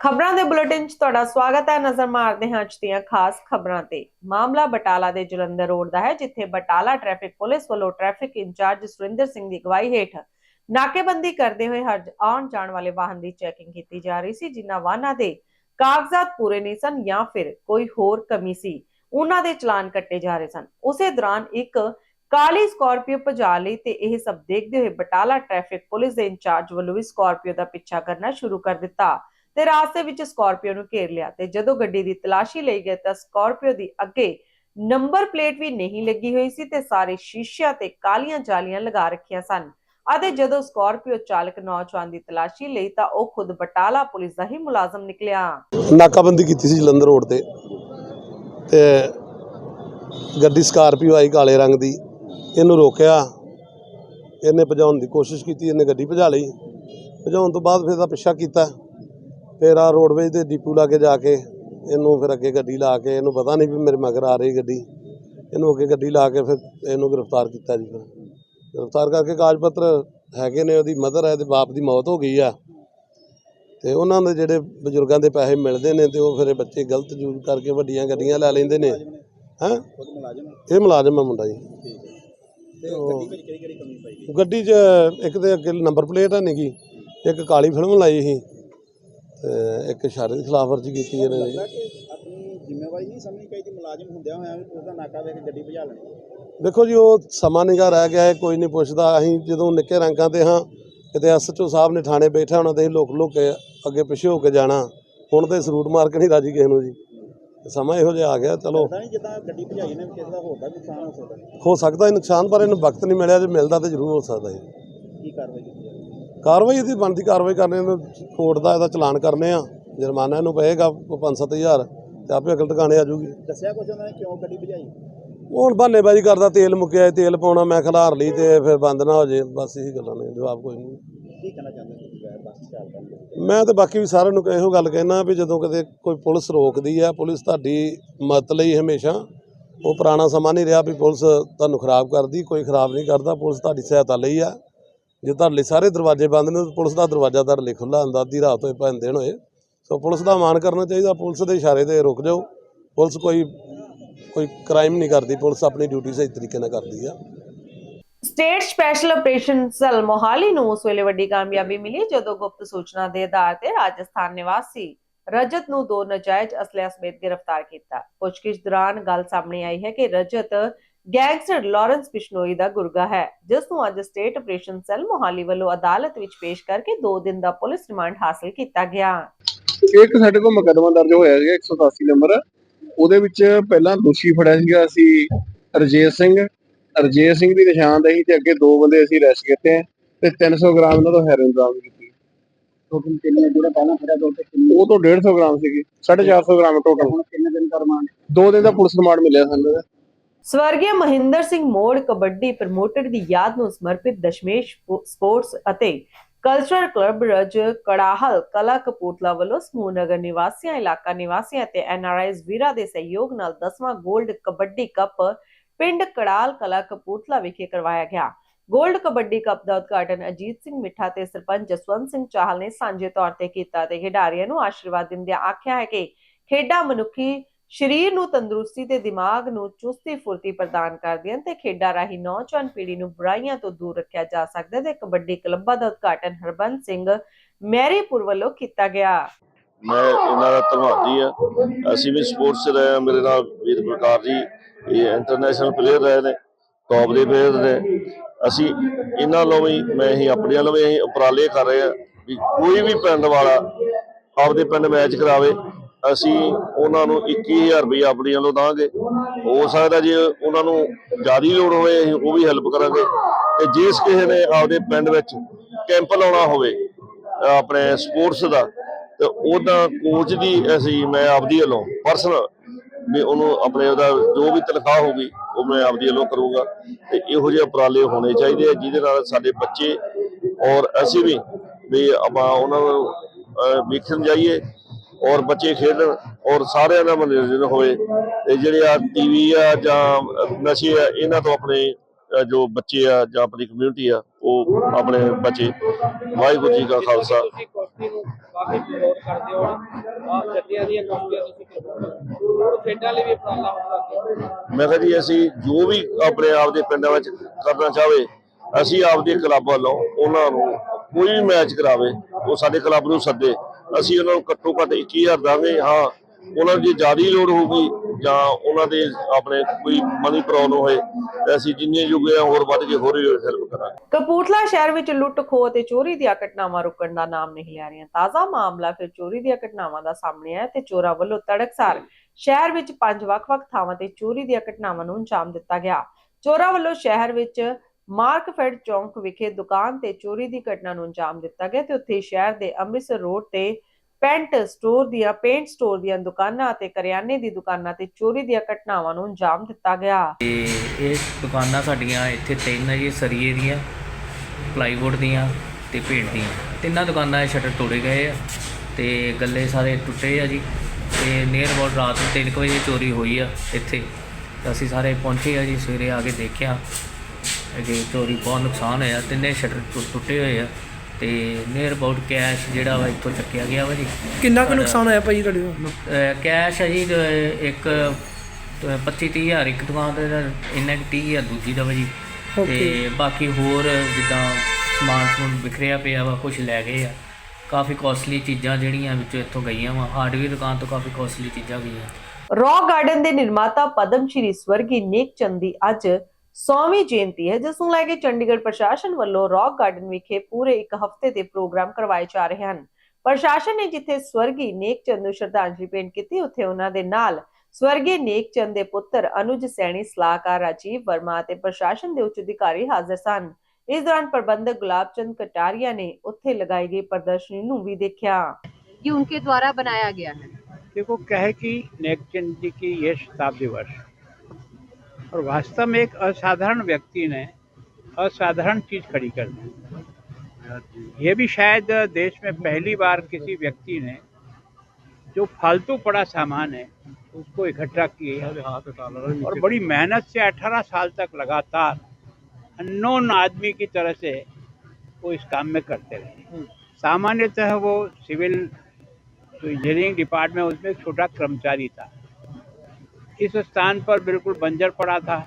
ਖਬਰਾਂ ਦੇ ਬੁਲੇਟਿਨ 'ਚ ਤੁਹਾਡਾ ਸਵਾਗਤ ਹੈ। ਨਜ਼ਰ ਮਾਰਦੇ ਹਾਂ ਅੱਜ ਦੀਆਂ ਖਾਸ ਖਬਰਾਂ ਤੇ। ਮਾਮਲਾ ਬਟਾਲਾ ਦੇ ਜਲੰਧਰ ਰੋਡ ਦਾ ਹੈ, ਜਿੱਥੇ ਬਟਾਲਾ ਟ੍ਰੈਫਿਕ ਪੁਲਿਸ ਵੱਲੋਂ ਟ੍ਰੈਫਿਕ ਇੰਚਾਰਜ ਸੁਰਿੰਦਰ ਸਿੰਘ ਦੀ ਅਗਵਾਈ ਹੇਠ ਨਾਕੇਬੰਦੀ ਕਰਦੇ ਹੋਏ ਹਰ ਆਉਣ ਜਾਣ ਵਾਲੇ ਵਾਹਨ ਦੀ ਚੈਕਿੰਗ ਕੀਤੀ ਜਾ ਰਹੀ ਸੀ, ਜਿਨ੍ਹਾਂ ਵਾਹਨਾਂ ਦੇ ਕਾਗਜ਼ਾਤ ਪੂਰੇ ਨਹੀਂ ਸਨ ਜਾਂ ਫਿਰ ਕੋਈ ਹੋਰ ਕਮੀ ਸੀ। ਉਹਨਾਂ ਦੇ ਚਲਾਨ ਕੱਟੇ ਜਾ ਰਹੇ ਸਨ। ਉਸੇ ਦੌਰਾਨ ਇੱਕ ਕਾਲੀ ਸਕਾਰਪੀਓ ਭਜਾ ਲਈ ਤੇ ਇਹ ਸਭ ਦੇਖਦੇ ਹੋਏ ਬਟਾਲਾ ਟ੍ਰੈਫਿਕ ਪੁਲਿਸ ਦੇ ਇੰਚਾਰਜ ਵੱਲੋਂ ਵੀ ਸਕਾਰਪੀਓ ਦਾ ਪਿੱਛਾ ਕਰਨਾ ਸ਼ੁਰੂ ਕਰ ਦਿੱਤਾ। ਤੇ ਰਾਸਤੇ ਵਿੱਚ ਸਕਾਰਪੀਓ ਨੂੰ ਘੇਰ ਲਿਆ ਤੇ ਜਦੋਂ ਗੱਡੀ ਦੀ ਤਲਾਸ਼ੀ ਲਈ ਗਈ ਤਾਂ ਸਕਾਰਪੀਓ ਦੀ ਅੱਗੇ ਨੰਬਰ ਪਲੇਟ ਵੀ ਨਹੀਂ ਲੱਗੀ ਹੋਈ ਸੀ ਤੇ ਸਾਰੇ ਸ਼ੀਸ਼ਿਆਂ ਤੇ ਕਾਲੀਆਂ ਜਾਲੀਆਂ ਲਗਾ ਰੱਖੀਆਂ ਸਨ। ਅਤੇ ਜਦੋਂ ਸਕਾਰਪੀਓ ਚਾਲਕ ਨੌਜਵਾਨ ਦੀ ਤਲਾਸ਼ੀ ਲਈ ਤਾਂ ਉਹ ਖੁਦ ਬਟਾਲਾ ਪੁਲਿਸ ਦਾ ਹੀ ਮੁਲਾਜ਼ਮ ਨਿਕਲਿਆ। ਨਾਕਾਬੰਦੀ ਕੀਤੀ ਸੀ ਜਲੰਧਰ ਰੋਡ ਤੇ ਤੇ ਗੱਡੀ ਸਕਾਰਪੀਓ ਆਈ ਕਾਲੇ ਰੰਗ ਦੀ, ਇਹਨੂੰ ਰੋਕਿਆ, ਇਹਨੇ ਭਜਾਉਣ ਦੀ ਕੋਸ਼ਿਸ਼ ਕੀਤੀ, ਇਹਨੇ ਗੱਡੀ ਭਜਾ ਲਈ। ਭਜਾਉਣ ਤੋਂ ਬਾਅਦ ਫਿਰ ਇਹਦਾ ਪਿੱਛਾ ਕੀਤਾ। ਫਿਰ ਆ ਰੋਡਵੇਜ ਦੇ ਡਿਪੂ ਲਾ ਕੇ ਜਾ ਕੇ ਇਹਨੂੰ ਫਿਰ ਅੱਗੇ ਗੱਡੀ ਲਾ ਕੇ ਇਹਨੂੰ ਪਤਾ ਨਹੀਂ ਵੀ ਮੇਰੇ ਮਗਰ ਆ ਰਹੀ ਗੱਡੀ। ਇਹਨੂੰ ਅੱਗੇ ਗੱਡੀ ਲਾ ਕੇ ਫਿਰ ਇਹਨੂੰ ਗ੍ਰਿਫਤਾਰ ਕੀਤਾ ਜੀ ਫਿਰ। ਗ੍ਰਿਫਤਾਰ ਕਰਕੇ ਕਾਗਜ਼ ਪੱਤਰ ਹੈਗੇ ਨੇ ਉਹਦੀ ਮਦਰ ਹੈ ਤੇ ਬਾਪ ਦੀ ਮੌਤ ਹੋ ਗਈ ਆ। ਤੇ ਉਹਨਾਂ ਦੇ ਜਿਹੜੇ ਬਜ਼ੁਰਗਾਂ ਦੇ ਪੈਸੇ ਮਿਲਦੇ ਨੇ ਤੇ ਉਹ ਫਿਰ ਬੱਚੇ ਗਲਤ ਯੂਜ਼ ਕਰਕੇ ਵੱਡੀਆਂ ਗੱਡੀਆਂ ਲੈ ਲੈਂਦੇ ਨੇ। ਹੈਂ? ਇਹ ਮੁਲਾਜ਼ਮ ਆ ਮੁੰਡਾ ਜੀ। ਗੱਡੀ 'ਚ ਇੱਕ ਤੇ ਅੱਗੇ ਨੰਬਰ ਪਲੇਟ ਹੈ ਨੀਗੀ ਇੱਕ ਕਾਲੀ ਫਿਲਮ ਲਾਈ ਸੀ। ਇੱਕ ਇਸ਼ਾਰੇ ਦੀ ਖਿਲਾਫਵਰਜੀ ਕੀਤੀ ਇਹਨਾਂ ਨੇ ਜੀ। ਆਪਣੀ ਜ਼ਿੰਮੇਵਾਰੀ ਨਹੀਂ ਸਮਝਣੀ ਚਾਹੀਦੀ ਮੁਲਾਜ਼ਮ ਹੁੰਦਿਆਂ ਹੋਇਆਂ ਵੀ ਉਹਦਾ ਨਾਕਾ ਵੇਖ ਕੇ ਗੱਡੀ ਭਜਾ ਲੈਣੀ। ਦੇਖੋ ਜੀ ਉਹ ਸਮਾਂ ਨਿਗਾ ਰਹਿ ਗਿਆ ਹੈ ਕੋਈ ਨਹੀਂ ਪੁੱਛਦਾ। ਅਸੀਂ ਜਦੋਂ ਨਿੱਕੇ ਰੰਗਾਂ ਤੇ ਹਾਂ ਕਿਤੇ ਐਸਐਚਓ ਸਾਹਿਬ ਨੇ ਥਾਣੇ ਬੈਠਾ ਹੋਣਾ ਤੇ ਅਸੀਂ ਲੁਕ ਲੁਕ ਕੇ ਅੱਗੇ ਪਿੱਛੇ ਹੋ ਕੇ ਜਾਣਾ। ਹੁਣ ਤੇ ਸਰੂਟ ਮਾਰ ਕੇ ਨਹੀਂ ਰਾਜੀ ਕਿਸੇ ਨੂੰ ਜੀ। ਸਮਾਂ ਇਹੋ ਜਿਹਾ ਆ ਗਿਆ ਚਲੋ। ਪਤਾ ਨਹੀਂ ਜਿੱਦਾਂ ਗੱਡੀ ਭਜਾਈ ਨੇ ਕਿਸੇ ਦਾ ਹੋਰ ਦਾ ਵੀ ਨੁਕਸਾਨ ਹੋ ਸਕਦਾ। ਹੋ ਸਕਦਾ ਨੁਕਸਾਨ ਪਰ ਇਹਨੂੰ ਵਕਤ ਨਹੀਂ ਮਿਲਿਆ ਜੇ ਮਿਲਦਾ ਤੇ ਜ਼ਰੂਰ ਹੋ ਸਕਦਾ ਹੈ ਕੀ ਕਾਰਵਾਈ ਕੀਤੀ ਜਾਵੇ ਕਾਰਵਾਈ ਇਹਦੀ ਬਣਦੀ ਕਾਰਵਾਈ ਕਰਨੇ ਨੂੰ ਕੋਰਟ ਦਾ ਇਹਦਾ ਚਲਾਨ ਕਰਨੇ ਆ ਜੁਰਮਾਨਾ ਇਹਨੂੰ ਪਏਗਾ 5-7000 ਤੇ ਆਪੇ ਅਕਲ ਟਿਕਾਣੇ ਆ ਜੂਗੀ ਦੱਸਿਆ ਕੁਝ ਉਹਨਾਂ ਨੇ ਕਿਉਂ ਗੱਡੀ ਭਜਾਈ? ਉਹ ਹੁਣ ਬਹਾਨੇਬਾਜ਼ੀ ਕਰਦਾ ਤੇਲ ਮੁੱਕਿਆ ਤੇਲ ਪਾਉਣਾ ਮੈਂ ਖਿਲਾਰ ਲਈ ਤੇ ਫਿਰ ਬੰਦ ਨਾ ਹੋ ਜੇ ਬਸ ਇਹੀ ਗੱਲਾਂ ਨੇ ਜਵਾਬ ਕੋਈ ਨਹੀਂ। ਕੀ ਕਹਿਣਾ ਚਾਹੁੰਦੇ ਤੁਸੀਂ ਬੱਸ ਚਾਲਕਾਂ ਨੂੰ ਮੈਂ ਤੇ ਬਾਕੀ ਵੀ ਸਾਰਿਆਂ ਨੂੰ ਇਹੋ ਗੱਲ ਕਹਿਣਾ ਵੀ ਜਦੋਂ ਕਦੇ ਕੋਈ ਪੁਲਿਸ ਰੋਕਦੀ ਆ ਪੁਲਿਸ ਤੁਹਾਡੀ ਮਦਦ ਲਈ ਹਮੇਸ਼ਾ ਉਹ ਪੁਰਾਣਾ ਸਮਾਂ ਨਹੀਂ ਰਿਹਾ ਵੀ ਪੁਲਿਸ ਤੁਹਾਨੂੰ ਖਰਾਬ ਕਰਦੀ ਕੋਈ ਖਰਾਬ ਨਹੀਂ ਕਰਦਾ ਪੁਲਿਸ ਤੁਹਾਡੀ ਸਹਾਇਤਾ ਲਈ ਆ। ਜੇ ਤੁਹਾਡੇ ਸਾਰੇ ਦਰਵਾਜ਼ੇ ਬੰਦ ਨੇ ਪੁਲਿਸ ਦਾ ਦਰਵਾਜ਼ਾ ਤੁਹਾਡੇ ਖੁੱਲਾ ਹੁੰਦਾ ਅੱਧੀ ਰਾਤ ਹੋਏ ਭਾਵੇਂ ਦਿਨ ਹੋਏ। ਸੋ ਪੁਲਿਸ ਦਾ ਮਾਣ ਕਰਨਾ ਚਾਹੀਦਾ, ਪੁਲਿਸ ਦੇ ਇਸ਼ਾਰੇ ਤੇ ਰੁਕ ਜਾਓ। ਪੁਲਿਸ ਕੋਈ ਕੋਈ ਕ੍ਰਾਈਮ ਨਹੀਂ ਕਰਦੀ, ਪੁਲਿਸ ਆਪਣੀ ਡਿਊਟੀ ਸਹੀ ਤਰੀਕੇ ਨਾਲ ਕਰਦੀ ਆ। State special operation cell Mohali ਨੂੰ ਉਸ ਵੇਲੇ ਵੱਡੀ ਕਾਮਯਾਬੀ ਮਿਲੀ, ਜਦੋਂ ਗੁਪਤ ਸੂਚਨਾ ਦੇ ਆਧਾਰ ਤੇ ਰਾਜਸਥਾਨ ਨਿਵਾਸੀ ਰਜਤ ਨੂੰ ਦੋ ਨਜਾਇਜ਼ ਅਸਲਿਆਂ ਸਮੇਤ ਗ੍ਰਿਫਤਾਰ ਕੀਤਾ। ਪੁੱਛਗਿੱਛ ਦੌਰਾਨ ਗੱਲ ਸਾਹਮਣੇ ਆਈ ਹੈ ਕਿ ਰਜਤ ਗੈਂਗਸਟਰ ਲਾਰੈਂਸ ਬਿਸ਼ਨੋਈ ਦਾ ਗੁਰਗਾ ਹੈ ਜਿਸ ਨੂੰ ਅੱਜ ਸਟੇਟ ਆਪਰੇਸ਼ਨ ਸੈੱਲ ਮੋਹਾਲੀ ਵੱਲੋਂ ਅਦਾਲਤ ਵਿੱਚ ਪੇਸ਼ ਕਰਕੇ 2 ਦਿਨ ਦਾ ਪੁਲਿਸ ਰਿਮਾਂਡ ਹਾਸਲ ਕੀਤਾ ਗਿਆ। ਇੱਕ ਸਾਡੇ ਕੋਲ ਮੁਕੱਦਮਾ ਦਰਜ ਹੋਇਆ ਸੀਗਾ 187 ਨੰਬਰ। ਉਹਦੇ ਵਿੱਚ ਪਹਿਲਾਂ ਦੋਸ਼ੀ ਫੜਿਆ ਸੀਗਾ ਅਸੀਂ ਰਜੇਸ਼ ਸਿੰਘ। ਰਜੇਸ਼ ਸਿੰਘ ਦੀ ਨਿਸ਼ਾਨਦੇਹੀ ਤੇ ਅੱਗੇ ਦੋ ਬੰਦੇ ਅਸੀਂ ਅਰੈਸਟ ਕੀਤੇ ਆ ਤੇ 300 ਗ੍ਰਾਮ ਇਹਨਾਂ ਤੋਂ ਹੈਰੋਇਨ ਬਰਾਮਦ ਕੀਤੀ। ਟੋਟਲ ਕਿੰਨੇ ਜਿਹੜਾ ਪਹਿਲਾਂ ਫੜਿਆ ਦੋ ਤੇ ਕਿੰਨੇ? ਉਹ ਤੋਂ 150 ਗ੍ਰਾਮ ਸੀਗੀ 450 ਗ੍ਰਾਮ ਟੋਟਲ ਹੁਣ ਕਿੰਨੇ ਦਿਨ ਦਾ ਰਿਮਾਂਡ? ਦੋ ਦਿਨ ਦਾ ਪੁਲਿਸ ਰਿਮਾਂਡ ਮਿਲਿਆ ਸਾਨੂੰ। ਇਹਦਾ। ਸਵਰਗੀ ਮਹਿੰਦਰ ਸਿੰਘ ਮੋੜ ਕਬੱਡੀ ਪ੍ਰਮੋਟਰ ਦੀ ਯਾਦ ਨੂੰ ਸਮਰਪਿਤ ਦਸ਼ਮੇਸ਼ ਸਪੋਰਟਸ ਅਤੇ ਕਲਚਰਲ ਕਲੱਬ ਰਜ ਕੜਾਹਲ ਕਲਾ ਕਪੂਰਥਲਾ ਵੱਲੋਂ ਸਮੂਹ ਨਗਰ ਨਿਵਾਸੀਆਂ, ਇਲਾਕਾ ਨਿਵਾਸੀਆਂ ਅਤੇ ਐਨਆਰਆਈਜ਼ ਵੀਰਾਂ ਦੇ ਸਹਿਯੋਗ ਨਾਲ 10ਵਾਂ 골ਡ ਕਬੱਡੀ ਕੱਪ ਪਿੰਡ ਕੜਾਲ ਕਲਾ ਕਪੂਰਥਲਾ ਵਿਖੇ ਕਰਵਾਇਆ ਗਿਆ। ਗੋਲਡ ਕਬੱਡੀ ਕੱਪ ਦਾ ਉਦਘਾਟਨ ਅਜੀਤ ਸਿੰਘ ਮਿੱਠਾ ਤੇ ਸਰਪੰਚ ਜਸਵੰਤ ਸਿੰਘ ਚਾਹਲ ਨੇ ਸਾਂਝੇ ਤੌਰ ਤੇ ਕੀਤਾ ਤੇ ਖਿਡਾਰੀਆਂ ਨੂੰ ਆਸ਼ੀਰਵਾਦ ਦਿੰਦਿਆਂ ਆਖਿਆ ਹੈ ਕਿ ਖੇਡਾਂ ਮਨੁੱਖੀ ਸਰੀਰ ਨੂੰ ਤੰਦਰੁਸਤੀ ਤੇ ਦਿਮਾਗ ਨੂੰ ਚੁਸਤੀ ਫੁਰਤੀ ਪ੍ਰਦਾਨ ਕਰਦੀਆਂ ਤੇ ਖੇਡਾਂ ਰਾਹੀਂ ਨੌਜਵਾਨ ਪੀੜ੍ਹੀ ਨੂੰ ਬੁਰਾਈਆਂ ਤੋਂ ਦੂਰ ਰੱਖਿਆ ਜਾ ਸਕਦਾ ਹੈ ਤੇ ਕਬੱਡੀ ਕਲੱਬਾਂ ਦਾ ਉਦਘਾਟਨ ਹਰਬੰਸ ਸਿੰਘ ਮੈਰੀਪੁਰ ਵੱਲੋਂ ਕੀਤਾ ਗਿਆ। ਮੈਂ ਇਹਨਾਂ ਦਾ ਧੰਨਵਾਦੀ ਆ ਅਸੀਂ ਵੀ ਸਪੋਰਟਸ ਰਹੇ ਹਾਂ। ਮੇਰੇ ਨਾਲ ਵੀਰ ਪ੍ਰਕਾਰ ਜੀ, ਇਹ ਇੰਟਰਨੈਸ਼ਨਲ ਪਲੇਅਰ ਰਹੇ ਨੇ ਟੌਪ ਦੇ ਪਲੇਅਰ ਨੇ। ਅਸੀਂ ਇਹਨਾਂ ਵੱਲੋਂ ਵੀ ਮੈਂ ਹੀ ਆਪਣੇ ਵੱਲੋਂ ਵੀ ਅਸੀਂ ਉਪਰਾਲੇ ਕਰ ਰਹੇ ਆ ਵੀ ਕੋਈ ਵੀ ਪਿੰਡ ਵਾਲਾ ਆਪਦੇ ਪਿੰਡ ਮੈਚ ਕਰਾਵੇ। ਅਸੀਂ ਉਹਨਾਂ ਨੂੰ 21000 ਰੁਪਏ ਆਪਣੇ ਵੱਲੋਂ ਦਾਂਗੇ। ਹੋ ਸਕਦਾ ਜੇ ਉਹਨਾਂ ਨੂੰ ਜ਼ਿਆਦਾ ਲੋੜ ਹੋਵੇ, ਅਸੀਂ ਉਹ ਵੀ ਹੈਲਪ ਕਰਾਂਗੇ। ਤੇ ਜਿਸ ਕਿਸੇ ਨੇ ਆਪਦੇ ਪਿੰਡ ਵਿੱਚ ਕੈਂਪ ਲਾਉਣਾ ਹੋਵੇ, ਆਪਣੇ ਸਪੋਰਟਸ ਦਾ, ਤੇ ਉਹਦਾ ਕੋਚ ਦੀ ਅਸੀਂ ਮੈਂ ਆਪਦੀ ਵੱਲੋਂ ਪਰਸਨਲ ਵੀ ਉਹਨੂੰ ਆਪਣੇ ਉਹਦਾ ਜੋ ਵੀ ਤਨਖਾਹ ਹੋਊਗੀ, ਉਹ ਮੈਂ ਆਪਦੀ ਵੱਲੋਂ ਕਰੂੰਗਾ। ਤੇ ਇਹੋ ਜਿਹੇ ਉਪਰਾਲੇ ਹੋਣੇ ਚਾਹੀਦੇ ਆ, ਜਿਹਦੇ ਨਾਲ ਸਾਡੇ ਬੱਚੇ ਔਰ ਅਸੀਂ ਵੀ ਵੀ ਆਪਾਂ ਉਹਨਾਂ ਨੂੰ ਵੇਖਣ ਜਾਈਏ। ਔਰ ਬੱਚੇ ਖੇਡਣ ਔਰ ਸਾਰਿਆਂ ਦਾ ਮਨੋਰੰਜਨ ਹੋਵੇ। ਤੇ ਜਿਹੜੇ ਆ ਟੀਵੀ ਆ ਜਾਂ ਨਸ਼ੇ ਆ ਇਹਨਾਂ ਤੋਂ ਆਪਣੇ ਜੋ ਬੱਚੇ ਆ ਜਾਂ ਆਪਣੀ ਕਮਿਊਨਿਟੀ ਆ ਉਹ ਆਪਣੇ ਬੱਚੇ। ਵਾਹਿਗੁਰੂ ਜੀ ਕਾ ਖਾਲਸਾ। ਕਾਫੀ ਪ੍ਰਮੋਟ ਕਰਦੇ ਹੋ। ਆ ਜੱਟੀਆਂ ਦੀਆਂ ਕੁਸ਼ਤੀਆਂ ਤੁਸੀਂ ਕਰਦੇ ਹੋ ਹੋਰ ਖੇਡਾਂ ਲਈ ਵੀ ਉਪਰਾਲਾ ਹੁੰਦਾ ਮੈਂ ਕਿਹਾ ਜੀ ਅਸੀਂ ਜੋ ਵੀ ਆਪਣੇ ਆਪ ਦੇ ਪਿੰਡਾਂ ਵਿੱਚ ਕਰਨਾ ਚਾਹਵੇ ਅਸੀਂ ਆਪਦੇ ਕਲੱਬ ਵੱਲੋਂ ਉਹਨਾਂ ਨੂੰ ਕੋਈ ਵੀ ਮੈਚ ਕਰਾਵੇ ਉਹ ਸਾਡੇ ਕਲੱਬ ਨੂੰ ਸੱਦੇ। ਅਸੀਂ ਉਹਨਾਂ ਨੂੰ ਘੱਟੋ ਘੱਟ 21000 ਦਾਂਗੇ, ਹਾਂ। ਉਹਨਾਂ ਨੂੰ ਜ਼ਿਆਦਾ ਲੋੜ ਹੋਊਗੀ ਜਾਂ ਉਹਨਾਂ ਦੇ ਆਪਣੇ ਕੋਈ ਮਨੀ ਪ੍ਰੋਬਲਮ ਹੋਏ ਅਸੀਂ ਜਿੰਨੇ ਜੁਗੇ ਹੋਰ ਵੱਧ ਕੇ ਹੋਰ ਹੈਲਪ ਕਰਾਂਗੇ। ਕਪੂਰਥਲਾ ਸ਼ਹਿਰ ਵਿੱਚ ਲੁੱਟ ਖੋਹ ਤੇ ਚੋਰੀ ਦੀਆਂ ਘਟਨਾਵਾਂ ਰੁਕਣ ਦਾ ਨਾਮ ਨਹੀਂ ਲੈ ਰਹੀਆਂ। ਤਾਜ਼ਾ ਮਾਮਲਾ ਫਿਰ ਚੋਰੀ ਦੀਆਂ ਘਟਨਾਵਾਂ ਦਾ ਸਾਹਮਣੇ ਆਇਆ ਤੇ ਚੋਰਾਂ ਵੱਲੋਂ ਤੜਕਸਾਰ ਸ਼ਹਿਰ ਵਿੱਚ ਪੰਜ ਵੱਖ-ਵੱਖ ਥਾਵਾਂ ਤੇ ਚੋਰੀ ਦੀਆਂ ਘਟਨਾਵਾਂ ਨੂੰ ਅੰਜਾਮ ਦਿੱਤਾ ਗਿਆ। ਚੋਰਾਂ ਵੱਲੋਂ ਸ਼ਹਿਰ ਵਿੱਚ ਮਾਰਕਫੈਡ ਚੌਂਕ ਵਿਖੇ ਦੁਕਾਨ ਤੇ ਚੋਰੀ ਦੀ ਘਟਨਾ ਨੂੰ ਅੰਜਾਮ ਦਿੱਤਾ ਗਿਆ ਤੇ ਉੱਥੇ ਸ਼ਹਿਰ ਦੇ ਅੰਮ੍ਰਿਤਸਰ ਰੋਡ ਤੇ ਪੈਂਟ ਸਟੋਰ ਦੀਆਂ, ਪੇਂਟ ਸਟੋਰ ਦੀਆਂ ਦੁਕਾਨਾਂ ਅਤੇ ਕਰਿਆਨੇ ਦੀ ਦੁਕਾਨਾਂ ਤੇ ਚੋਰੀ ਦੀਆਂ ਘਟਨਾਵਾਂ ਨੂੰ ਅੰਜਾਮ ਦਿੱਤਾ ਗਿਆ। ਤੇ ਇਹ ਦੁਕਾਨਾਂ ਸਾਡੀਆਂ ਇੱਥੇ ਤਿੰਨ ਆ ਜੀ, ਸਰੀਏ ਦੀਆਂ ਪਲਾਈਵੁੱਡ ਦੀਆਂ ਤੇ ਪੇਂਟ ਦੀਆਂ। ਤਿੰਨਾਂ ਦੁਕਾਨਾਂ ਦੇ ਸ਼ਟਰ ਤੋੜੇ ਗਏ ਆ ਤੇ ਗੱਲੇ ਸਾਰੇ ਟੁੱਟੇ ਆ ਜੀ। ਤੇ ਨੀਅਰ ਅਬਾਊਟ ਰਾਤ ਨੂੰ ਤਿੰਨ ਕੁ ਵਜੇ ਚੋਰੀ ਹੋਈ ਆ ਇੱਥੇ। ਅਸੀਂ ਸਾਰੇ ਪਹੁੰਚੇ ਆ ਜੀ, ਸਵੇਰੇ ਆ ਕੇ ਦੇਖਿਆ। ਕਿ ਚੋਰੀ ਬਹੁਤ ਨੁਕਸਾਨ ਹੋਇਆ ਤਿੰਨੇ ਸ਼ਟਰ ਟੁੱਟੇ ਹੋਏ ਆ ਤੇ ਨੀਅਰ ਅਬਾਊਟ ਕੈਸ਼ ਜਿਹੜਾ ਵਾ ਇੱਥੋਂ ਚੱਕਿਆ ਗਿਆ ਵਾ ਜੀ। ਕਿੰਨਾ ਕੁ ਨੁਕਸਾਨ ਹੋਇਆ ਭਾਈ ਤੁਹਾਡੇ ਅਹ ਕੈਸ਼ ਹੈ ਜੀ ਅਹ ਇੱਕ 25 ਤੀਹ ਹਜ਼ਾਰ ਇੱਕ ਦੁਕਾਨ ਤੇ ਤਾਂ ਇੰਨਾ ਕਿ 30 ਹਜ਼ਾਰ ਦੂਜੀ ਦਾ ਵਾ ਜੀ। ਤੇ ਬਾਕੀ ਹੋਰ ਜਿੱਦਾਂ ਸਮਾਨ ਸਮੂਨ ਵਿਖਰਿਆ ਪਿਆ ਵਾ ਕੁਝ ਲੈ ਗਏ ਆ। ਕਾਫੀ ਕੋਸਟਲੀ ਚੀਜ਼ਾਂ ਜਿਹੜੀਆਂ ਵਿੱਚੋਂ ਇੱਥੋਂ ਗਈਆਂ ਵਾ। ਹਾਰਡਵੇਅਰ ਦੁਕਾਨ ਤੋਂ ਕਾਫੀ ਕੋਸਟਲੀ ਚੀਜ਼ਾਂ ਗਈਆਂ। ਰੌਕ ਗਾਰਡਨ ਦੇ ਨਿਰਮਾਤਾ ਪਦਮ ਸ਼੍ਰੀ ਸਵਰਗੀ ਨੇਕ ਚੰਦ ਦੀ ਅੱਜ 100ਵੀਂ ਜਯੰਤੀ ਹੈ ਜਿਸ ਨੂੰ ਲੈ ਕੇ ਚੰਡੀਗੜ੍ਹ ਪ੍ਰਸ਼ਾਸਨ ਵੱਲੋਂ ਰੌਕ ਗਾਰਡਨ ਵਿਖੇ ਪੂਰੇ ਇੱਕ ਹਫ਼ਤੇ ਦੇ ਪ੍ਰੋਗਰਾਮ ਕਰਵਾਏ ਜਾ ਰਹੇ ਹਨ ਪ੍ਰਸ਼ਾਸਨ ਨੇ ਜਿੱਥੇ ਸਵਰਗੀ ਨੇਕ ਚੰਦ ਨੂੰ ਸ਼ਰਧਾਂਜਲੀ ਭੇਂਟ ਕੀਤੀ ਉੱਥੇ ਉਹਨਾਂ ਦੇ ਨਾਲ ਸਵਰਗੀ ਨੇਕ ਚੰਦ ਦੇ ਪੁੱਤਰ ਅਨੁਜ ਸੈਣੀ ਸਲਾਹਕਾਰ ਰਾਜੀਵ ਵਰਮਾ ਅਤੇ ਪ੍ਰਸ਼ਾਸਨ ਦੇ ਉੱਚ ਅਧਿਕਾਰੀ ਹਾਜ਼ਰ ਸਨ ਇਸ ਦੌਰਾਨ ਪ੍ਰਬੰਧਕ ਗੁਲਾਬ ਚੰਦ ਕਟਾਰੀਆ ਨੇ ਉੱਥੇ ਲਗਾਈ ਗਈ ਪ੍ਰਦਰਸ਼ਨੀ ਨੂੰ ਵੀ ਦੇਖਿਆ कि उनके द्वारा बनाया गया है देखो क्या है कि नेकचंद जी की ये शताब्दी वर्ष और वास्तव में एक असाधारण व्यक्ति ने असाधारण चीज़ खड़ी कर दी। ये भी शायद देश में पहली बार किसी व्यक्ति ने जो फालतू पड़ा सामान है उसको इकट्ठा किए और बड़ी मेहनत से 18 साल तक लगातार अननोन आदमी की तरह से वो इस काम में करते रहे। सामान्यतः वो सिविल जो इंजीनियरिंग डिपार्टमेंट उसमें एक छोटा कर्मचारी था। इस स्थान पर बिल्कुल बंजर पड़ा था।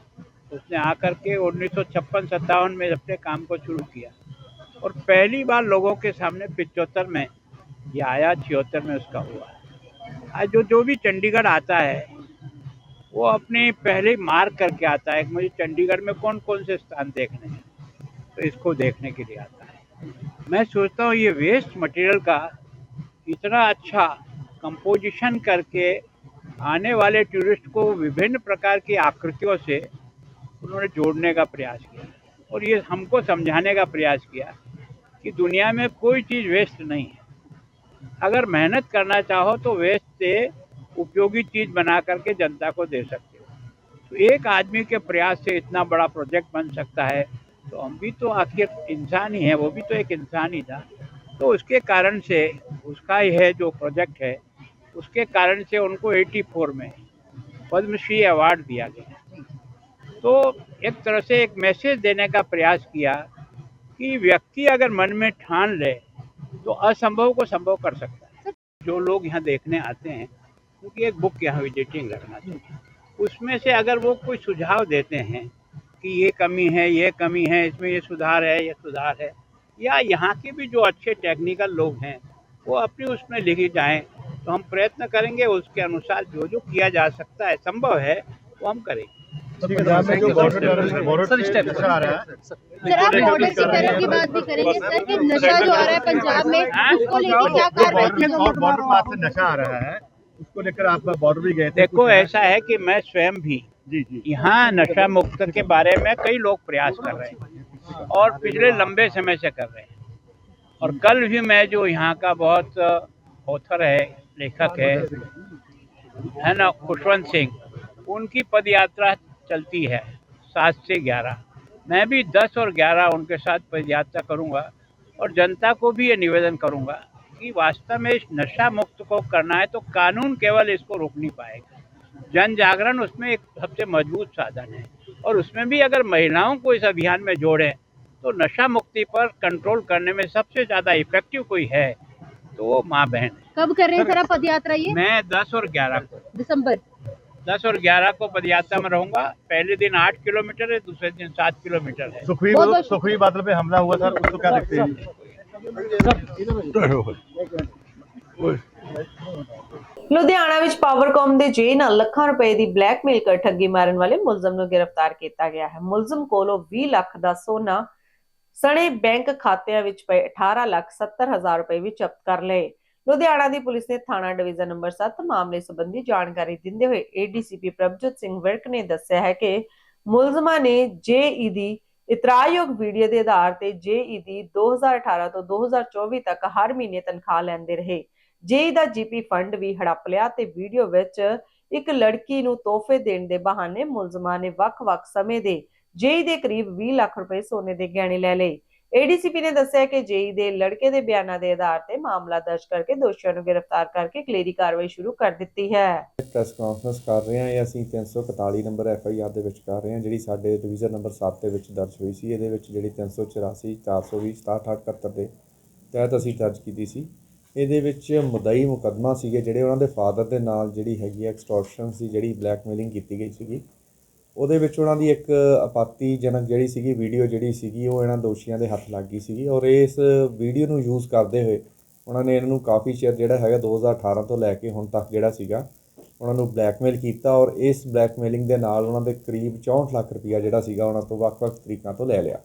उसने आकर के उन्नीस सौ छप्पन में अपने काम को शुरू किया और पहली बार लोगों के सामने पिचहत्तर में ये आया छिहत्तर में उसका हुआ। आज जो जो भी चंडीगढ़ आता है, वो अपने पहले मार्क करके आता है मुझे चंडीगढ़ में कौन कौन से स्थान देखने हैं। तो इसको देखने के लिए आता है। मैं सोचता हूँ ये वेस्ट मटेरियल का इतना अच्छा कंपोजिशन करके आने वाले टूरिस्ट को विभिन्न प्रकार की आकृतियों से उन्होंने जोड़ने का प्रयास किया और ये हमको समझाने का प्रयास किया कि दुनिया में कोई चीज़ वेस्ट नहीं है। अगर मेहनत करना चाहो तो वेस्ट से उपयोगी चीज़ बना करके जनता को दे सकते हो। तो एक आदमी के प्रयास से इतना बड़ा प्रोजेक्ट बन सकता है तो हम भी तो आखिर इंसान ही है, वो भी तो एक इंसान ही था। तो उसके कारण से उसका यह जो प्रोजेक्ट है उसके कारण से उनको 84 में पद्मश्री अवार्ड दिया गया। तो एक तरह से एक मैसेज देने का प्रयास किया कि व्यक्ति अगर मन में ठान ले तो असंभव को संभव कर सकता है। जो लोग यहाँ देखने आते हैं, क्योंकि एक बुक यहाँ विजिटिंग रखना चाहिए उसमें से अगर वो कोई सुझाव देते हैं कि ये कमी है, ये कमी है, इसमें ये सुधार है, ये सुधार है, या यहाँ के भी जो अच्छे टेक्निकल लोग हैं, वो अपनी उसमें लिखी जाएँ तो हम प्रयत्न करेंगे उसके अनुसार जो जो किया जा सकता है संभव है वो हम करेंगे। सर आप बॉर्डर की बात भी करेंगे सर कि नशा जो आ रहा है पंजाब में उसको लेकर क्या कार्रवाई की जाएगी? नशा आ रहा है उसको लेकर आप बॉर्डर भी गए देखो ऐसा है कि मैं स्वयं भी यहाँ नशा मुक्त के बारे में कई लोग प्रयास कर रहे हैं और पिछले लंबे समय से कर रहे हैं। और कल भी मैं जो यहाँ का बहुत ऑथर है लेखक है। है ना खुशवंत सिंह। उनकी पदयात्रा चलती है सात से ग्यारह। मैं भी दस और ग्यारह उनके साथ पद यात्रा करूँगा और जनता को भी ये निवेदन करूँगा कि वास्तव में इस नशा मुक्त को करना है तो कानून केवल इसको रोक नहीं पाएगा। जन जागरण उसमें एक सबसे मज़बूत साधन है और उसमें भी अगर महिलाओं को इस अभियान में जोड़ें तो नशा मुक्ति पर कंट्रोल करने में सबसे ज़्यादा इफ़ेक्टिव कोई है तो वो माँ बहन है। कब कर रहे हैं सर आप पद यात्रा ये मैं दस और ग्यारह को दिसंबर दस और ग्यारह को पदयात्रा में रहूंगा पहले दिन आठ किलोमीटर है दूसरे दिन सात किलोमीटर है सुखवी बहुत बहुत सुखवी बादल पे हमला हुआ सर उसको क्या देखते हैं ਲੁਧਿਆਣਾ ਵਿੱਚ ਪਾਵਰਕਾਮ ਦੇ ਜੇ ਨਾਲ ਲੱਖਾਂ ਰੁਪਏ ਦੀ ਬਲੈਕਮੇਲ ਕਰ ਠੱਗੀ ਮਾਰਨ ਵਾਲੇ ਮੁਲਜ਼ਮ ਨੂੰ ਗ੍ਰਿਫਤਾਰ ਕੀਤਾ ਗਿਆ ਹੈ ਮੁਲਜ਼ਮ ਕੋਲੋਂ 20 ਲੱਖ ਦਾ ਸੋਨਾ ਸਣੇ ਬੈਂਕ ਖਾਤਿਆਂ ਵਿੱਚ ਪਏ 18 ਲੱਖ 70 ਹਜ਼ਾਰ ਰੁਪਏ ਵੀ ਜ਼ਬਤ ਕਰ ਲਏ ਲੁਧਿਆਣਾ ਦੀ ਪੁਲਿਸ ਨੇ ਥਾਣਾ ਡਿਵੀਜ਼ਨ ਨੰਬਰ 7 ਮਾਮਲੇ ਸੰਬੰਧੀ ਜਾਣਕਾਰੀ ਦਿੰਦੇ ਹੋਏ ਏਡੀਸੀਪੀ ਪ੍ਰਭਜੋਤ ਸਿੰਘ ਵਿਰਕ ਨੇ ਦੱਸਿਆ ਹੈ ਕਿ ਮੁਲਜ਼ਮਾਂ ਨੇ ਜੇਈ ਦੀ ਇਤਰਾਜ਼ਯੋਗ ਵੀਡੀਓ ਦੇ ਆਧਾਰ ਤੇ ਜੇਈ ਦੀ 2018 ਤੋਂ 2024 ਤੱਕ ਹਰ ਮਹੀਨੇ ਤਨਖਾਹ ਲੈਂਦੇ ਰਹੇ। ਜੇਈ ਦਾ ਜੀਪੀ ਫੰਡ ਵੀ ਹੜੱਪ ਲਿਆ ਤੇ ਵੀਡੀਓ ਵਿੱਚ ਇੱਕ ਲੜਕੀ ਨੂੰ ਤੋਹਫੇ ਦੇਣ ਦੇ ਬਹਾਨੇ ਮੁਲਜ਼ਮਾਂ ਨੇ ਵੱਖ-ਵੱਖ ਸਮੇਂ ਦੇ ਜੇਈ ਦੇ ਕਰੀਬ 20 ਲੱਖ ਰੁਪਏ ਸੋਨੇ ਦੇ ਗਹਿਣੇ ਲੈ ਲਏ। ਏਡੀਸੀਪੀ ਨੇ ਦੱਸਿਆ ਕਿ ਜੇਈ ਦੇ ਲੜਕੇ ਦੇ ਬਿਆਨਾਂ ਦੇ ਆਧਾਰ ਤੇ ਮਾਮਲਾ ਦਰਜ ਕਰਕੇ ਦੋਸ਼ੀਆਂ ਨੂੰ ਗ੍ਰਿਫਤਾਰ ਕਰਕੇ ਅਗਲੇਰੀ ਕਾਰਵਾਈ ਸ਼ੁਰੂ ਕਰ ਦਿੱਤੀ ਹੈ। ਪ੍ਰੈਸ ਕਾਨਫਰੰਸ ਕਰ ਰਹੇ ਹਾਂ ਇਹ ਅਸੀਂ 341 ਨੰਬਰ ਐਫ ਆਈ ਆਰ ਦੇ ਵਿੱਚ ਕਰ ਰਹੇ ਹਾਂ, ਜਿਹੜੀ ਸਾਡੇ ਡਿਵੀਜ਼ਨ ਨੰਬਰ 7 ਦੇ ਵਿੱਚ ਦਰਜ ਹੋਈ ਸੀ, ਇਹਦੇ ਵਿੱਚ ਜਿਹੜੀ 384 420 6778 ਦੇ ਤਹਿਤ ਅਸੀਂ ਦਰਜ ਕੀਤੀ ਸੀ। ਇਹਦੇ ਵਿੱਚ ਮੁਦਈ ਮੁਕੱਦਮਾ ਸੀਗੇ ਜਿਹੜੇ ਉਹਨਾਂ ਦੇ ਫਾਦਰ ਦੇ ਨਾਲ ਜਿਹੜੀ ਹੈਗੀ ਐਕਸਟੋਰਸ਼ਨ ਸੀ, ਜਿਹੜੀ ਬਲੈਕਮੇਲਿੰਗ ਕੀਤੀ ਗਈ ਸੀਗੀ। ਉਹਦੇ ਵਿੱਚ ਉਹਨਾਂ ਦੀ ਇੱਕ ਆਪਾਤੀਜਨਕ ਜਿਹੜੀ ਸੀਗੀ ਵੀਡੀਓ ਜਿਹੜੀ ਸੀਗੀ, ਉਹ ਇਹਨਾਂ ਦੋਸ਼ੀਆਂ ਦੇ ਹੱਥ ਲੱਗ ਗਈ ਸੀਗੀ ਔਰ ਇਸ ਵੀਡੀਓ ਨੂੰ ਯੂਜ਼ ਕਰਦੇ ਹੋਏ ਉਹਨਾਂ ਨੇ ਇਹਨਾਂ ਨੂੰ ਕਾਫੀ ਚਿਰ ਜਿਹੜਾ ਹੈਗਾ 2018 ਤੋਂ ਲੈ ਕੇ ਹੁਣ ਤੱਕ ਜਿਹੜਾ ਸੀਗਾ, ਉਹਨਾਂ ਨੂੰ ਬਲੈਕਮੇਲ ਕੀਤਾ ਔਰ ਇਸ ਬਲੈਕਮੇਲਿੰਗ ਦੇ ਨਾਲ ਉਹਨਾਂ ਦੇ ਕਰੀਬ 64 ਲੱਖ ਰੁਪਇਆ ਜਿਹੜਾ ਸੀਗਾ ਉਹਨਾਂ ਤੋਂ ਵੱਖ-ਵੱਖ ਤਰੀਕਾਂ ਤੋਂ ਲੈ ਲਿਆ।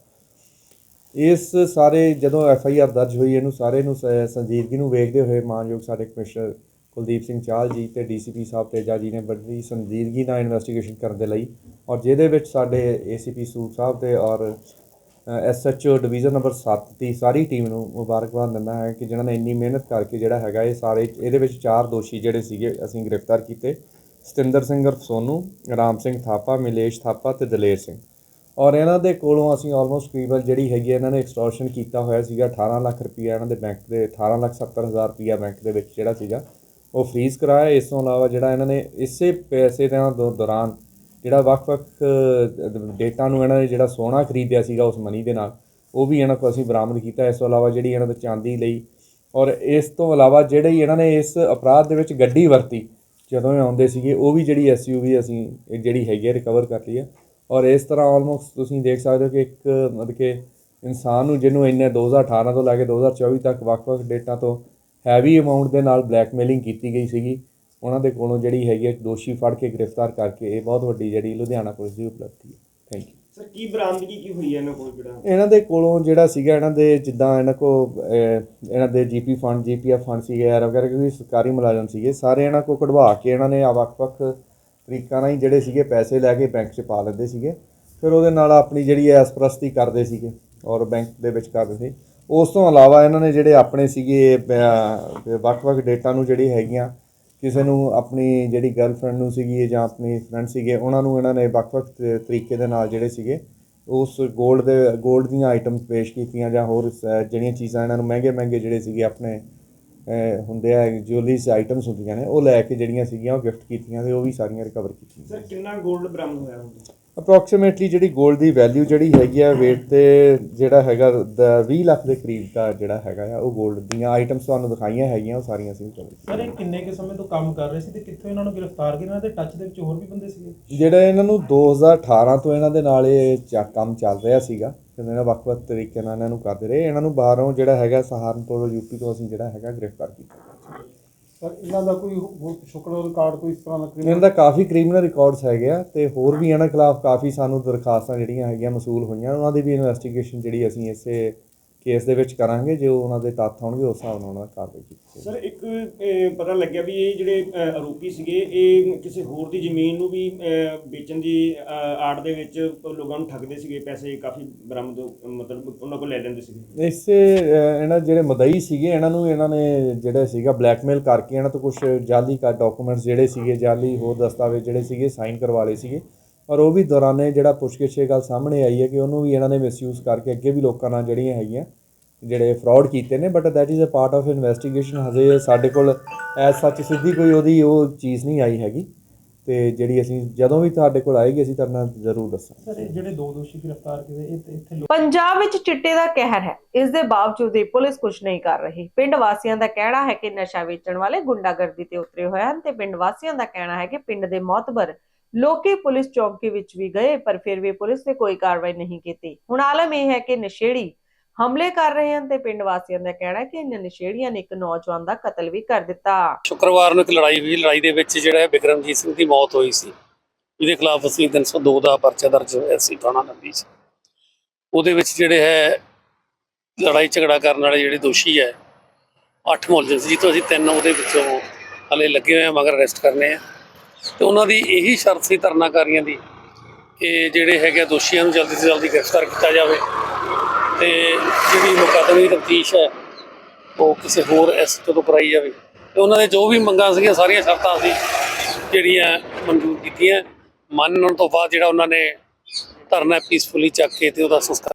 ਇਸ ਸਾਰੇ ਜਦੋਂ ਐਫ ਆਈ ਆਰ ਦਰਜ ਹੋਈ, ਇਹਨੂੰ ਸਾਰੇ ਨੂੰ ਸ- ਸੰਜੀਦਗੀ ਨੂੰ ਵੇਖਦੇ ਹੋਏ ਮਾਨਯੋਗ ਸਾਡੇ ਕਮਿਸ਼ਨਰ ਕੁਲਦੀਪ ਸਿੰਘ ਚਾਹਲ ਜੀ ਤੇ ਡੀਸੀਪੀ ਸਾਹਿਬ ਤੇਜਾ ਜੀ ਨੇ ਬੜੀ ਸੰਜੀਦਗੀ ਨਾਲ ਇਨਵੈਸਟੀਗੇਸ਼ਨ ਕਰਨ ਦੇ ਲਈ ਔਰ ਜਿਹਦੇ ਵਿੱਚ ਸਾਡੇ ਏਸੀਪੀ ਸੂਰ ਸਾਹਿਬ ਤੇ ਔਰ ਐਸਐਚਓ ਡਿਵੀਜ਼ਨ ਨੰਬਰ 7 ਦੀ ਸਾਰੀ ਟੀਮ ਨੂੰ ਮੁਬਾਰਕਬਾਦ ਦਿੰਦਾ ਹੈ ਕਿ ਜਿਨ੍ਹਾਂ ਨੇ ਇੰਨੀ ਮਿਹਨਤ ਕਰਕੇ ਜਿਹੜਾ ਹੈਗਾ ਇਹ ਸਾਰੇ ਇਹਦੇ ਵਿੱਚ ਚਾਰ ਦੋਸ਼ੀ ਜਿਹੜੇ ਸੀਗੇ ਅਸੀਂ ਗ੍ਰਿਫਤਾਰ ਕੀਤੇ। ਸਤਿੰਦਰ ਸਿੰਘ ਉਰਫ ਸੋਨੂ ਰਾਮ ਸਿੰਘ ਥਾਪਾ ਮਿਲੇਸ਼ ਥਾਪਾ ਤੇ ਦਲੇਰ ਸਿੰਘ। ਔਰ ਇਹਨਾਂ ਦੇ ਕੋਲੋਂ ਅਸੀਂ ਆਲਮੋਸਟ ਕਰੀਬਨ ਜਿਹੜੀ ਹੈਗੀ ਹੈ, ਇਹਨਾਂ ਨੇ ਐਕਸਟੋਰਸ਼ਨ ਕੀਤਾ ਹੋਇਆ ਸੀਗਾ 18 ਲੱਖ ਰੁਪਈਆ ਇਹਨਾਂ ਦੇ ਬੈਂਕ ਦੇ 18 ਲੱਖ 70 ਹਜ਼ਾਰ ਰੁਪਈਆ ਬੈਂਕ ਦੇ ਵਿੱਚ ਜਿਹੜਾ ਸੀਗਾ। ਉਹ ਫ੍ਰੀਜ਼ ਕਰਾਇਆ। ਇਸ ਤੋਂ ਇਲਾਵਾ ਜਿਹੜਾ ਇਹਨਾਂ ਨੇ ਇਸੇ ਪੈਸੇ ਦੇ ਦੌਰਾਨ ਜਿਹੜਾ ਵੱਖ-ਵੱਖ ਡੇਟਾ ਨੂੰ ਇਹਨਾਂ ਨੇ ਜਿਹੜਾ ਸੋਨਾ ਖਰੀਦਿਆ ਸੀਗਾ ਉਸ ਮਨੀ ਦੇ ਨਾਲ, ਉਹ ਵੀ ਇਹਨਾਂ ਕੋਲ ਅਸੀਂ ਬਰਾਮਦ ਕੀਤਾ। ਇਸ ਤੋਂ ਇਲਾਵਾ ਜਿਹੜੀ ਇਹਨਾਂ ਦੇ ਚਾਂਦੀ ਲਈ ਔਰ ਇਸ ਤੋਂ ਇਲਾਵਾ ਜਿਹੜੇ ਇਹਨਾਂ ਨੇ ਇਸ ਅਪਰਾਧ ਦੇ ਵਿੱਚ ਗੱਡੀ ਵਰਤੀ ਜਦੋਂ ਇਹ ਆਉਂਦੇ ਸੀਗੇ, ਉਹ ਵੀ ਜਿਹੜੀ ਐਸਯੂਵੀ ਅਸੀਂ, ਇਹ ਜਿਹੜੀ ਹੈਗੀ ਹੈ ਰਿਕਵਰ ਕਰ ਲਈ ਹੈ ਔਰ ਇਸ ਤਰ੍ਹਾਂ ਆਲਮੋਸਟ ਤੁਸੀਂ ਦੇਖ ਸਕਦੇ ਹੋ ਕਿ ਇੱਕ ਮਤਲਬ ਕਿ ਇਨਸਾਨ ਨੂੰ ਜਿਹਨੂੰ ਇੰਨੇ 2018 ਤੋਂ ਲੈ ਕੇ 2024 ਤੱਕ ਵੱਖ-ਵੱਖ ਡੇਟਾਂ ਤੋਂ ਹੈਵੀ ਅਮਾਉਂਟ ਦੇ ਨਾਲ ਬਲੈਕਮੇਲਿੰਗ ਕੀਤੀ ਗਈ ਸੀਗੀ। ਉਹਨਾਂ ਦੇ ਕੋਲੋਂ ਜਿਹੜੀ ਹੈਗੀ ਹੈ ਦੋਸ਼ੀ ਫੜ ਕੇ ਗ੍ਰਿਫਤਾਰ ਕਰਕੇ ਇਹ ਬਹੁਤ ਵੱਡੀ ਜਿਹੜੀ ਲੁਧਿਆਣਾ ਪੁਲਿਸ ਦੀ ਉਪਲਬਧੀ ਹੈ। ਥੈਂਕ ਯੂ ਸਰ ਕੀ ਬਰਾਮਦਗੀ ਕੀ ਹੋਈ ਹੈ ਇਹਨਾਂ ਕੋਲ ਜਿਹੜਾ? ਇਹਨਾਂ ਦੇ ਕੋਲੋਂ ਜਿਹੜਾ ਸੀਗਾ ਇਹਨਾਂ ਦੇ ਜਿੱਦਾਂ ਇਹਨਾਂ ਕੋ ਇਹਨਾਂ ਦੇ ਜੀਪੀ ਫੰਡ ਜੀਪੀਐਫ ਫੰਡ ਸੀਗੇ ਐਰ ਵਗੈਰਾ ਕਿਉਂਕਿ ਸਰਕਾਰੀ ਮੁਲਾਜ਼ਮ ਸੀਗੇ ਸਾਰੇ ਇਹਨਾਂ ਕੋ ਕਢਵਾ ਕੇ ਇਹਨਾਂ ਨੇ ਆ ਵੱਖ-ਵੱਖ ਤਰੀਕਾਂ ਨਾਲ ਹੀ ਜਿਹੜੇ ਸੀਗੇ ਪੈਸੇ ਲੈ ਕੇ ਬੈਂਕ 'ਚ ਪਾ ਲੈਂਦੇ ਸੀਗੇ। ਫਿਰ ਉਹਦੇ ਨਾਲ ਆਪਣੀ ਜਿਹੜੀ ਐਸਪ੍ਰਸਤੀ ਕਰਦੇ ਸੀਗੇ ਔਰ ਬੈਂਕ ਦੇ ਵਿੱਚ ਕਰਦੇ ਸੀ। ਉਸ ਤੋਂ ਇਲਾਵਾ ਇਹਨਾਂ ਨੇ ਜਿਹੜੇ ਆਪਣੇ ਸੀਗੇ ਵੱਖ-ਵੱਖ ਡੇਟਾ ਨੂੰ ਜਿਹੜੀ ਹੈਗੀਆਂ, ਕਿਸੇ ਨੂੰ ਆਪਣੀ ਜਿਹੜੀ ਗਰਲਫ੍ਰੈਂਡ ਨੂੰ ਸੀਗੀ ਜਾਂ ਆਪਣੀ ਫਰੈਂਡ ਸੀਗੇ, ਉਹਨਾਂ ਨੂੰ ਇਹਨਾਂ ਨੇ ਵੱਖ-ਵੱਖ ਤਰੀਕੇ ਦੇ ਨਾਲ ਜਿਹੜੇ ਸੀਗੇ, ਉਸ 골ਡ ਦੇ 골ਡ ਦੀਆਂ ਆਈਟਮਸ ਪੇਸ਼ ਕੀਤੀਆਂ ਜਾਂ ਹੋਰ ਜਿਹੜੀਆਂ ਚੀਜ਼ਾਂ ਇਹਨਾਂ ਨੂੰ ਮਹਿੰਗੇ-ਮਹਿੰਗੇ ਜਿਹੜੇ ਸੀਗੇ ਆਪਣੇ ਹੁੰਦੇ ਆ ਜੁਐਲਰੀਸ ਆਈਟਮਸ ਹੁੰਦੀਆਂ ਨੇ, ਉਹ ਲੈ ਕੇ ਜਿਹੜੀਆਂ ਸੀਗੀਆਂ, ਉਹ ਗਿਫਟ ਕੀਤੀਆਂ ਤੇ ਉਹ ਵੀ ਸਾਰੀਆਂ ਰਿਕਵਰ ਕੀਤੀਆਂ। ਸਰ ਕਿੰਨਾ 골ਡ ਬਰਾਮਦ ਹੋਇਆ ਹੁੰਦਾ ਅਪਰੋਕਸੀਮੇਟਲੀ ਜਿਹੜੀ 골ਡ ਦੀ ਵੈਲਿਊ ਜਿਹੜੀ ਹੈਗੀ ਆ weight ਤੇ ਜਿਹੜਾ ਹੈਗਾ ਦ- 20 ਲੱਖ ਦੇ ਕਰੀਬ ਦਾ ਜਿਹੜਾ ਹੈਗਾ ਆ ਉਹ 골ਡ ਦੀਆਂ ਆਈਟਮਸ ਤੁਹਾਨੂੰ ਦਿਖਾਈਆਂ ਹੈਗੀਆਂ ਉਹ ਸਾਰੀਆਂ ਅਸੀਂ ਕੀਤੀਆਂ। ਸਰ ਇਹ ਕਿੰਨੇ ਕੁ ਸਮੇਂ ਤੋਂ ਕੰਮ ਕਰ ਰਹੇ ਸੀ ਤੇ ਕਿੱਥੋਂ ਇਹਨਾਂ ਨੂੰ ਗ੍ਰਿਫਤਾਰ ਕੀਤਾ? ਇਹਨਾਂ ਦੇ ਟੱਚ ਦੇ ਵਿੱਚ ਹੋਰ ਵੀ ਬੰਦੇ ਸੀਗੇ? ਜਿਹੜਾ ਇਹਨਾਂ ਨੂੰ 2018 ਤੋਂ ਇਹਨਾਂ ਦੇ ਨਾਲ ਇਹ ਕੰਮ ਚੱਲ ਰਿਹਾ ਸੀਗਾ ਤੇ ਇਹਨਾਂ ਵੱਖ-ਵੱਖ ਤਰੀਕੇ ਨਾਲ ਇਹਨਾਂ ਨੂੰ ਕਰਦੇ ਰਹੇ। ਇਹਨਾਂ ਨੂੰ ਬਾਹਰੋਂ ਜਿਹੜਾ ਹੈਗਾ ਸਹਾਰਨਪੁਰ ਯੂਪੀ ਤੋਂ ਅਸੀਂ ਜਿਹੜਾ ਹੈਗਾ ਗ੍ਰਿਫਤਾਰ ਕੀਤਾ। ਸਰ ਇਹਨਾਂ ਦਾ ਕੋਈ ਹੋਰ ਪਿਛੋਕੜ ਰਿਕਾਰਡ ਕੋਈ ਇਸ ਤਰ੍ਹਾਂ ਦਾ ਇਹਨਾਂ ਦਾ ਕਾਫੀ ਕ੍ਰਿਮੀਨਲ ਰਿਕਾਰਡਸ ਹੈਗੇ ਆ ਤੇ ਹੋਰ ਵੀ ਇਹਨਾਂ ਖਿਲਾਫ ਕਾਫੀ ਸਾਨੂੰ ਦਰਖਾਸਤਾਂ ਜਿਹੜੀਆਂ ਹੈਗੀਆਂ ਮਸੂਲ ਹੋਈਆਂ, ਉਹਨਾਂ ਦੀ ਵੀ ਇਨਵੈਸਟੀਗੇਸ਼ਨ ਜਿਹੜੀ ਅਸੀਂ ਇਸੇ ਕੇਸ ਦੇ ਵਿੱਚ ਕਰਾਂਗੇ ਜੋ ਉਹਨਾਂ ਦੇ ਤੱਥ ਹੋਣਗੇ ਉਸ ਹਿਸਾਬ ਨਾਲ ਉਹਨਾਂ ਦਾ ਕਾਰਵਾਈ ਕੀਤੀ ਸਰ ਇੱਕ ਅਹ, ਪਤਾ ਲੱਗਿਆ ਵੀ ਇਹ ਜਿਹੜੇ ਅਹ, ਆਰੋਪੀ ਸੀਗੇ ਇਹ ਕਿਸੇ ਹੋਰ ਦੀ ਜ਼ਮੀਨ ਨੂੰ ਵੀ ਅਹ, ਵੇਚਣ ਦੀ ਅਹ, ਆੜ ਦੇ ਵਿੱਚ ਲੋਕਾਂ ਨੂੰ ਠੱਗਦੇ ਸੀਗੇ ਪੈਸੇ ਕਾਫੀ ਬਰਾਮਦ ਮਤਲਬ ਉਹਨਾਂ ਕੋਲ ਲੈ ਲੈਂਦੇ ਸੀਗੇ। ਇਸੇ ਅਹ, ਇਹਨਾਂ ਜਿਹੜੇ ਮਦਈ ਸੀਗੇ ਇਹਨਾਂ ਨੂੰ ਇਹਨਾਂ ਨੇ ਜਿਹੜਾ ਸੀਗਾ ਬਲੈਕਮੇਲ ਕਰਕੇ ਇਹਨਾਂ ਤੋਂ ਕੁਝ ਜਾਲੀ ਕਾ ਡਾਕੂਮੈਂਟਸ ਜਿਹੜੇ ਸੀਗੇ ਜਾਲੀ ਹੋਰ ਦਸਤਾਵੇਜ਼ ਜਿਹੜੇ ਸੀਗੇ ਸਾਈਨ ਕਰਵਾ ਲਏ ਸੀਗੇ। ਔਰ ਉਹ ਵੀ ਦੌਰਾਨੇ ਜਿਹੜਾ ਪੁੱਛਗਿੱਛ ਇਹ ਗੱਲ ਸਾਹਮਣੇ ਆਈ ਹੈ ਕਿ ਉਹਨੂੰ ਵੀ ਇਹਨਾਂ ਨੇ ਮਿਸਯੂਜ਼ ਕਰਕੇ ਅੱਗੇ ਵੀ ਲੋਕਾਂ ਨਾਲ ਜਿਹੜੀਆਂ ਹੈਗੀਆਂ ਜਿਹੜੇ ਫਰਾਡ ਕੀਤੇ ਨੇ but that is a part of investigation ਹਜੇ ਸਾਡੇ ਕੋਲ ਐਸ ਸੱਚ ਸਿੱਧੀ ਕੋਈ ਉਹਦੀ ਉਹ ਚੀਜ਼ ਨਹੀਂ ਆਈ ਹੈਗੀ ਤੇ ਜਿਹੜੀ ਅਸੀਂ ਜਦੋਂ ਵੀ ਤੁਹਾਡੇ ਕੋਲ ਆਏਗੀ ਅਸੀਂ ਤੁਹਾਡੇ ਨਾਲ ਜ਼ਰੂਰ ਦੱਸਾਂਗੇ। ਸਰ ਇਹ ਜਿਹੜੇ ਦੋ ਦੋਸ਼ੀ ਗ੍ਰਿਫਤਾਰ ਕੀਤੇ ਇਹ ਇੱਥੇ ਲੋਕ ਪੰਜਾਬ ਵਿੱਚ ਚਿੱਟੇ ਦਾ ਕਹਿਰ ਹੈ। ਇਸ ਦੇ ਬਾਵਜੂਦ ਵੀ ਪੁਲਿਸ ਕੁਝ ਨਹੀਂ ਕਰ ਰਹੀ। ਪਿੰਡ ਵਾਸੀਆਂ ਦਾ ਕਹਿਣਾ ਹੈ ਕਿ ਨਸ਼ਾ ਵੇਚਣ ਵਾਲੇ ਗੁੰਡਾਗਰਦੀ ਤੇ ਉਤਰੇ ਹੋਏ ਹਨ ਤੇ ਪਿੰਡ ਵਾਸੀਆਂ ਦਾ ਕਹਿਣਾ ਹੈ ਕਿ ਪਿੰਡ ਦੇ ਮੌਤਬਰ ਲੋਕੀ ਪੁਲਿਸ ਚੌਂਕੀ ਵਿੱਚ ਵੀ ਗਏ, ਪਰ ਫਿਰ ਵੀ ਪੁਲਿਸ ਨੇ ਕੋਈ ਕਾਰਵਾਈ ਨਹੀਂ ਕੀਤੀ। ਹੁਣ ਆਲਮ ਇਹ ਹੈ ਕਿ ਨਸ਼ੇੜੀ ਹਮਲੇ ਕਰ ਰਹੇ ਹਨ ਤੇ ਪਿੰਡ ਵਾਸੀਆਂ ਦਾ ਕਹਿਣਾ ਹੈ ਕਿ ਇਹਨਾਂ ਨਸ਼ੇੜੀਆਂ ਨੇ ਇੱਕ ਨੌਜਵਾਨ ਦਾ ਕਤਲ ਵੀ ਕਰ ਦਿੱਤਾ। ਸ਼ੁੱਕਰਵਾਰ ਨੂੰ ਇੱਕ ਲੜਾਈ ਹੋਈ। ਲੜਾਈ ਦੇ ਵਿੱਚ ਜਿਹੜਾ ਹੈ ਬਿਕਰਮਜੀਤ ਸਿੰਘ ਦੀ ਮੌਤ ਹੋਈ ਸੀ। ਇਹਦੇ ਖਿਲਾਫ ਅਸੀਂ 302 ਦਾ ਪਰਚਾ ਦਰਜ ਹੋਇਆ ਸੀ, ਥਾਣਾ ਨੰਦੀ 'ਚ। ਉਹਦੇ ਵਿੱਚ ਜਿਹੜੇ ਹੈ ਲੜਾਈ ਝਗੜਾ ਕਰਨ ਵਾਲੇ ਜਿਹੜੇ ਦੋਸ਼ੀ ਹੈ, ਅੱਠ ਮੁਲਜ਼ਮ ਸੀ, ਜਿੱਥੋਂ ਅਸੀਂ ਤਿੰਨ ਉਹਦੇ ਵਿੱਚੋਂ ਹਲੇ ਲੱਗੇ ਹੋਏ ਆ ਮਗਰ ਅਰੈਸਟ ਕਰਨੇ ਆ। ਤੇ ਉਹਨਾਂ ਦੀ ਇਹੀ ਸ਼ਰਤ ਸੀ ਧਰਨਾਕਾਰੀਆਂ ਦੀ ਕਿ ਜਿਹੜੇ ਹੈਗੇ ਆ ਦੋਸ਼ੀਆਂ ਨੂੰ ਜਲਦੀ ਤੋਂ ਜਲਦੀ ਗ੍ਰਿਫਤਾਰ ਕੀਤਾ ਜਾਵੇ। ਤੇ ਜਿਹੜੀ ਮੁਕੱਦਮੇ ਦੀ ਤਫਤੀਸ਼ ਹੈ, ਉਹ ਕਿਸੇ ਹੋਰ ਐਸਟੋ ਤੋਂ ਕਰਾਈ ਜਾਵੇ। ਤੇ ਉਹਨਾਂ ਦੇ ਜੋ ਵੀ ਮੰਗਾਂ ਸੀਗੀਆਂ, ਸਾਰੀਆਂ ਸ਼ਰਤਾਂ ਅਸੀਂ ਜਿਹੜੀਆਂ ਮਨਜ਼ੂਰ ਕੀਤੀਆਂ। ਮੰਨਣ ਤੋਂ ਬਾਅਦ ਜਿਹੜਾ ਉਹਨਾਂ ਨੇ ਧਰਨਾ ਪੀਸਫੁਲੀ ਚੱਕ ਕੇ ਤੇ ਉਹਦਾ ਸੰਸਕਾਰ